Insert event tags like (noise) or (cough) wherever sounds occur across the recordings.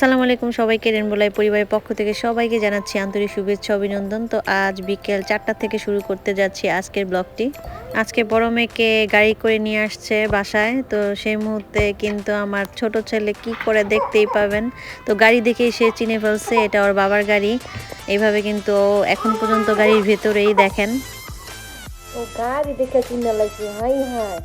আসসালামু আলাইকুম সবাইকে রেনবোলাই পরিবারের পক্ষ থেকে সবাইকে জানাচ্ছি আন্তরিক শুভেচ্ছা, অভিনন্দন। তো আজ বিকেল চারটা থেকে শুরু করতে যাচ্ছি আজকের ব্লগটি। আজকে বড় মেয়েকে গাড়ি করে নিয়ে আসছে বাসায়। তো সেই মুহূর্তে কিন্তু আমার ছোট ছেলে কি করে দেখতেই পাবেন? তো গাড়ি দেখেই সে চিনে ফেলছে, এটা ওর বাবার গাড়ি। এইভাবে কিন্তু এখন পর্যন্ত গাড়ির ভেতরেই দেখেন। ও গাড়ি দেখে চিন্তা লাগছে হাই হাই।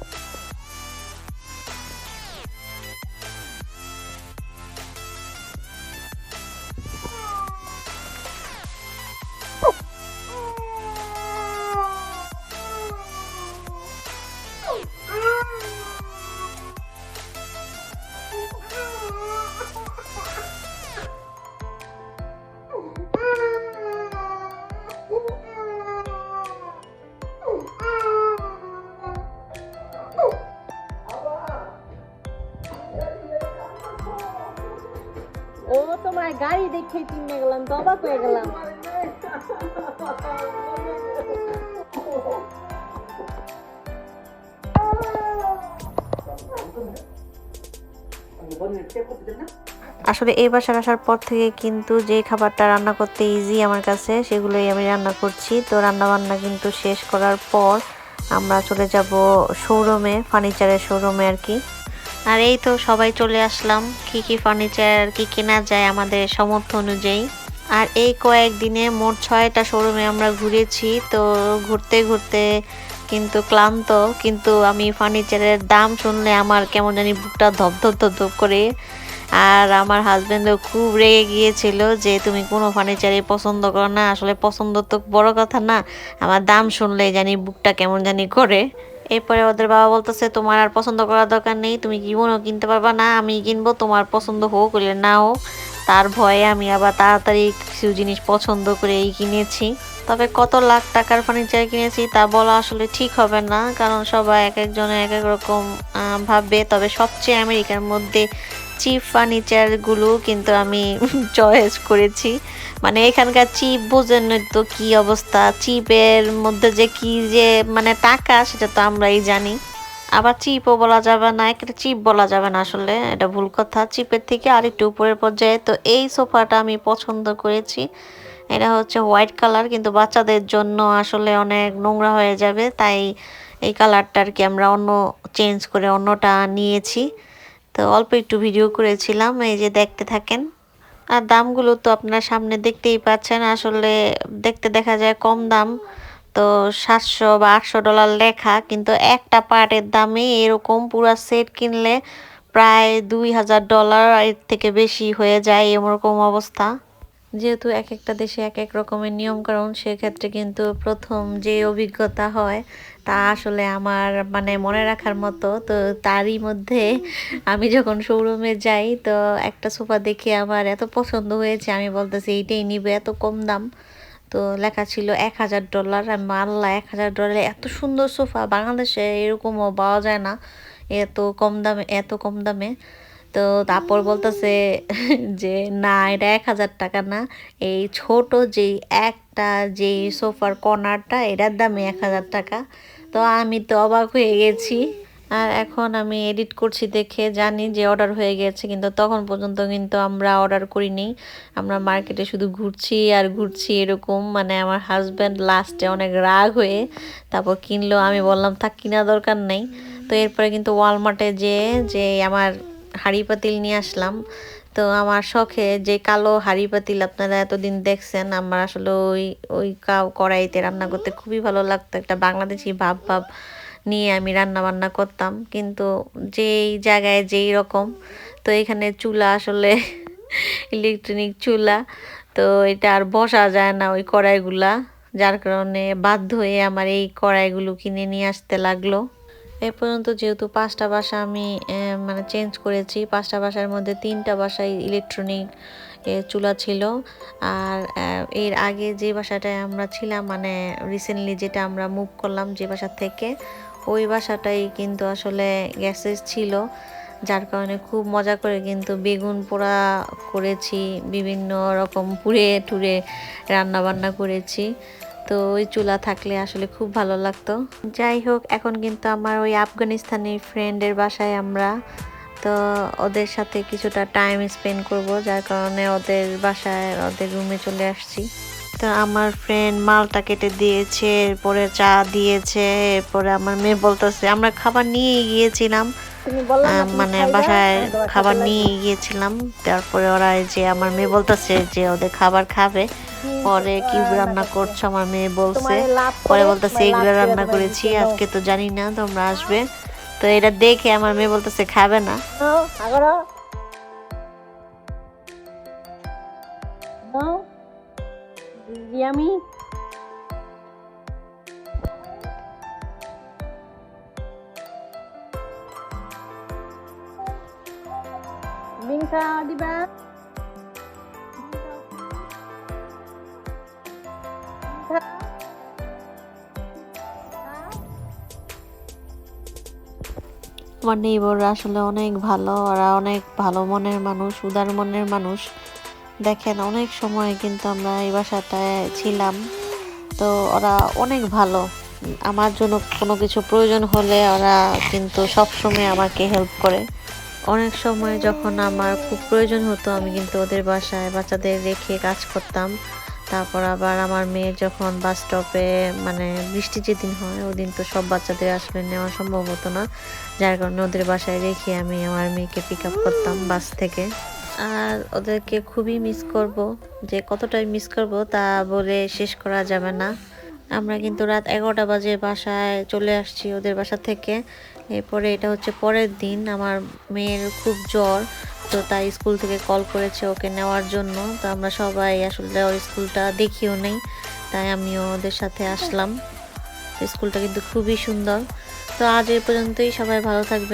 গাড়ি দেখে চিন্তা গেলাম তো অবাক হয়ে গেলাম। আসলে এই বাসার আসার পর থেকে কিন্তু যে খাবারটা রান্না করতে ইজি আমার কাছে, সেগুলোই আমি রান্না করছি। তো রান্না বান্না কিন্তু শেষ করার পর আমরা চলে যাব শোরুমে ফার্নিচারের শোরুমে আর কি। আর এই তো সবাই চলে আসলাম। কি কি ফার্নিচার কি কেনা যায় আমাদের সামর্থ্য অনুযায়ী। আর এই কয়েকদিনে মোট ছয়টা শোরুমে আমরা ঘুরেছি। তো ঘুরতে ঘুরতে কিন্তু ক্লান্ত, কিন্তু আমি ফার্নিচারের দাম শুনলে আমার কেমন জানি বুকটা ধপ ধপ ধপ করে। আর আমার হাজব্যান্ডও খুব রেগে গিয়েছিল যে, তুমি কোনো ফার্নিচারই পছন্দ করো না। আসলে পছন্দ তো বড় কথা না। আমার দাম শুনলে জানি বুকটা কেমন জানি করে। এরপরে ওদের বাবা বলতেছে, তোমার আর পছন্দ করার দরকার নেই, তুমি জীবনও কিনতে পারবা না, আমি কিনবো, তোমার পছন্দ হোক হলে নাও। তার ভয়ে আমি আবার তাড়াতাড়ি কিছু জিনিস পছন্দ করে এই কিনেছি। তবে কত লাখ টাকার ফার্নিচার কিনেছি তা বলা আসলে ঠিক হবে না, কারণ সবাই এক একজনে এক এক রকম ভাববে। তবে সবচেয়ে আমেরিকার মধ্যে চিপ ফার্নিচারগুলো কিন্তু আমি (laughs) চয়েস করেছি। মানে এখানকার চিপ বোঝেন তো কি অবস্থা? চিপের মধ্যে যে কি যে মানে টাকা, সেটা তো আমরাই জানি। আবার চিপও বলা যাবে না, একটা চিপ বলা যাবে না আসলে, এটা ভুল কথা। চিপের থেকে আরেকটু উপরের পর্যায়ে, তো এই সোফাটা আমি পছন্দ করেছি। এটা হচ্ছে হোয়াইট কালার, কিন্তু বাচ্চাদের জন্য আসলে অনেক নোংরা হয়ে যাবে, তাই এই কালারটা আর কি আমরা অন্য, চেঞ্জ করে অন্যটা নিয়েছি। তো অল্প একটু ভিডিও করেছিলাম, এই যে দেখতে থাকেন। আর দামগুলো তো আপনার সামনে দেখতেই পাচ্ছেন, আসলে দেখতে দেখা যায় কম দাম। তো সাতশো বা আটশো ডলার লেখা, কিন্তু একটা পার্টের দামে এরকম পুরো সেট কিনলে প্রায় দুই হাজার ডলার এর থেকে বেশি হয়ে যায় এরকম অবস্থা। যেহেতু এক একটা দেশে এক এক রকমের নিয়মকানুন সেক্ষেত্রে কিন্তু প্রথম যে অভিজ্ঞতা হয় তা আসলে আমার মানে মনে রাখার মতো। তো তারই মধ্যে আমি যখন শোরুমে যাই, তো একটা সোফা দেখে আমার এত পছন্দ হয়েছে, আমি বলতেছি এইটাই নিবে, এত কম দাম। তো লেখা ছিল এক হাজার ডলার। আমি আল্লাহ, এক হাজার ডলারে এত সুন্দর সোফা, বাংলাদেশে এরকমও পাওয়া যায় না, এত কম দামে, এত কম দামে। তো তারপর বলতেছে যে, না, এটা এক হাজার টাকা না। এই ছোট যেই একটা যেই সোফার কর্নারটা, এটার দামে এক হাজার টাকা। তো আমি তো অবাক হয়ে গেছি। আর এখন আমি এডিট করছি দেখে জানি যে অর্ডার হয়ে গেছে, কিন্তু তখন পর্যন্ত কিন্তু আমরা অর্ডার করিনি। আমরা মার্কেটে শুধু ঘুরছি আর ঘুরছি এরকম। মানে আমার হাজব্যান্ড লাস্টে অনেক রাগ হয়ে তারপর কিনলো। আমি বললাম, থাক কিনা দরকার নেই। তো এরপরে কিন্তু ওয়ালমার্টে যে যে আমার হাঁড়ি পাতিল নিয়ে আসলাম। তো আমার শখে যে কালো হাঁড়ি পাতিল আপনারা এতদিন দেখছেন, আমার আসলে ওই ওই কাউ কড়াইতে রান্না করতে খুবই ভালো লাগতো। একটা বাংলাদেশি ভাব ভাব নিয়ে আমি রান্না বান্না করতাম। কিন্তু যেই জায়গায় যেই রকম, তো এখানে চুলা আসলে (laughs) ইলেকট্রনিক চুলা, তো এটা আর বসা যায় না ওই কড়াইগুলা। যার কারণে বাধ্য হয়ে আমার এই কড়াইগুলো কিনে নিয়ে আসতে লাগল। এ পর্যন্ত যেহেতু পাঁচটা বাসা আমি মানে চেঞ্জ করেছি, পাঁচটা বাসার মধ্যে তিনটা বাসায় ইলেকট্রনিক চুলা ছিল। আর এর আগে যে বাসাটায় আমরা ছিলাম মানে রিসেন্টলি যেটা আমরা মুভ করলাম যে বাসা থেকে, ওই বাসাটাই কিন্তু আসলে গ্যাসেস ছিল, যার কারণে খুব মজা করে কিন্তু বেগুন পোড়া করেছি, বিভিন্ন রকম পুড়ে টুরে রান্না বান্না করেছি। তো ওই চুলা থাকলে আসলে খুব ভালো লাগতো। যাই হোক, এখন কিন্তু আমার ওই আফগানিস্তানি ফ্রেন্ডের বাসায় আমরা। তো ওদের সাথে কিছুটা টাইম স্পেন্ড করব, যার কারণে ওদের বাসায় ওদের রুমে চলে আসছি। তো আমার ফ্রেন্ড মালটা কেটে দিয়েছে, এরপরে চা দিয়েছে, এরপরে আমার মেয়ে বলতেছে, আমরা খাবার নিয়ে গিয়েছিলাম। মানে বাসায় খাবার নিয়ে গিয়েছিলাম তারপরে ওরা যে আমার মেয়ে বলতেছে যে ওদের খাবার খাবে পরে কি রান্না করছ। আমার মেয়ে বলছে পরে বলতেছে এগুলো রান্না করেছি আজকে তো জানি না তোমরা আসবে। তো এটা দেখে আমার মেয়ে বলতেছে খাবে না। নাও, ইয়ামি। বিনকা দিবা আমার নেইবররা আসলে অনেক ভালো, ওরা অনেক ভালো মনের মানুষ, উদার মনের মানুষ। দেখেন, অনেক সময় কিন্তু আমরা এই বাসাটায় ছিলাম। তো ওরা অনেক ভালো। আমার জন্য কোনো কিছু প্রয়োজন হলে ওরা কিন্তু সবসময় আমাকে হেল্প করে। অনেক সময় যখন আমার খুব প্রয়োজন হতো, আমি কিন্তু ওদের বাসায় বাচ্চাদের রেখে কাজ করতাম। তারপর আবার আমার মেয়ে যখন বাস স্টপে মানে বৃষ্টি যেদিন হয় ওই দিন তো সব বাচ্চাদের আসলে নেওয়া সম্ভব হতো না। যার কারণে ওদের বাসায় রেখে আমি আমার মেয়েকে পিক আপ করতাম বাস থেকে। আর ওদেরকে খুবই মিস করব। যে কতটাই মিস করব তা বলে শেষ করা যাবে না। আমরা কিন্তু রাত এগারোটা বাজে বাসায় চলে আসছি ওদের বাসা থেকে। এরপরে এটা হচ্ছে পরের দিন। আমার মেয়ের খুব জ্বর, তো তাই স্কুল থেকে কল করেছে ওকে নেওয়ার জন্য। তো আমরা সবাই আসলে ওর স্কুলটা দেখিও নেই, তাই আমিও ওদের সাথে আসলাম। স্কুলটা কিন্তু খুবই সুন্দর। তো আজ এ পর্যন্তই, সবাই ভালো থাকবে